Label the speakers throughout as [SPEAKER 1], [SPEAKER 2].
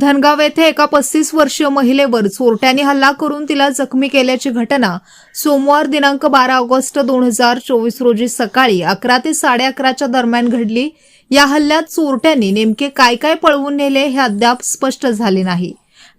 [SPEAKER 1] धनगाव येथे एका पस्तीस वर्षीय महिलेवर चोरट्याने हल्ला करून तिला जखमी केल्याची घटना सोमवार दिनांक बारा ऑगस्ट दोन हजार चोवीस रोजी सकाळी अकरा ते साडे अकराच्या दरम्यान घडली. या हल्ल्यात चोरट्यांनी नेमके काय काय पळवून नेले हे अद्याप स्पष्ट झाले नाही.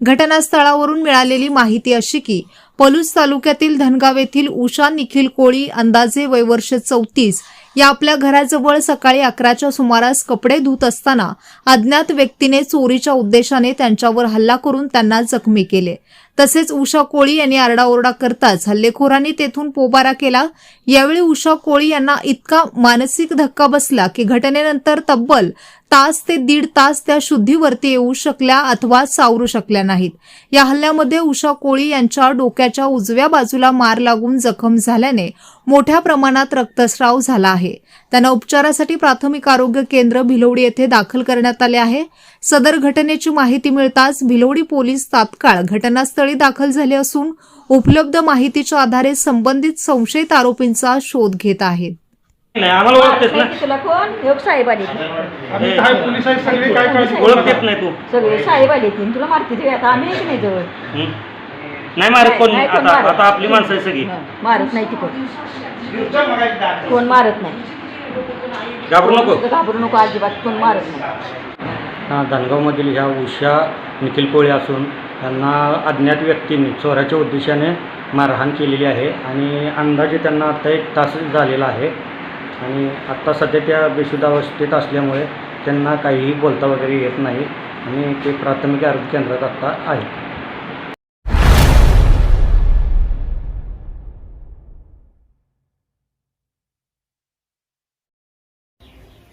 [SPEAKER 1] घटनास्थळावरून मिळालेली माहिती अशी की पलूस तालुक्यातील धनगाव येथील उषा निखिल कोळी अंदाजे वयवर्ष चौतीस या आपल्या घराजवळ सकाळी अकराच्या सुमारास कपडे धुत असताना अज्ञात व्यक्तीने चोरीच्या उद्देशाने त्यांच्यावर हल्ला करून त्यांना जखमी केले. तसेच उषा कोळी यांनी आरडाओरडा करताच हल्लेखोरांनी तेथून पोबारा केला. यावेळी उषा कोळी यांना इतका मानसिक धक्का बसला की घटनेनंतर तब्बल तास ते दीड तास त्या शुद्धीवरती येऊ शकल्या अथवा सावरू शकल्या नाहीत. या हल्ल्यामध्ये उषा कोळी यांच्या डोक्याच्या उजव्या बाजूला मार लागून जखम झाल्याने मोठ्या प्रमाणात रक्तस्राव झाला आहे. त्यांना उपचारासाठी प्राथमिक आरोग्य केंद्र भिलवडी येथे दाखल करण्यात आले आहे. सदर घटनेची माहिती मिळताच भिलवडी पोलीस तात्काळ घटनास्थळी दाखल झाले असून उपलब्ध माहितीच्या आधारे संबंधित संशयित आरोपींचा शोध घेत आहेत.
[SPEAKER 2] नाही आम्हाला ओळखतेस ना.
[SPEAKER 3] माहिती तुला कोण? योग साहेब आले ती.
[SPEAKER 4] आणि काय पोलीस आहेत सगळे काय काळजी
[SPEAKER 2] ओळखतेच नाही तू.
[SPEAKER 3] सगळे साहेब आले ती. तुला मारती ते आता. आम्ही एक नाही जवळ.
[SPEAKER 2] हं? नाही मारत कोण
[SPEAKER 3] नाही, कोण
[SPEAKER 2] आता
[SPEAKER 3] मारत.
[SPEAKER 2] आता आपली माणसं आहे सगळी.
[SPEAKER 3] हं, मारत नाही ती कोण. कोण मारत नाही.
[SPEAKER 2] घाबरू नको.
[SPEAKER 3] घाबरू नको अजिबात कोण मारत नाही.
[SPEAKER 5] हा धनगावमधील ह्या उषा निखिल कोळी असून त्यांना अज्ञात व्यक्तींनी चोराच्या उद्देशाने मारहाण केलेली आहे आणि अंदाजे त्यांना आता एक तास झालेला आहे. आणि आत्ता सध्या त्या बेशुद्धावस्थेत असल्यामुळे त्यांना काहीही बोलता वगैरे येत नाही आणि ते प्राथमिक आरोग्य केंद्रात आत्ता आहे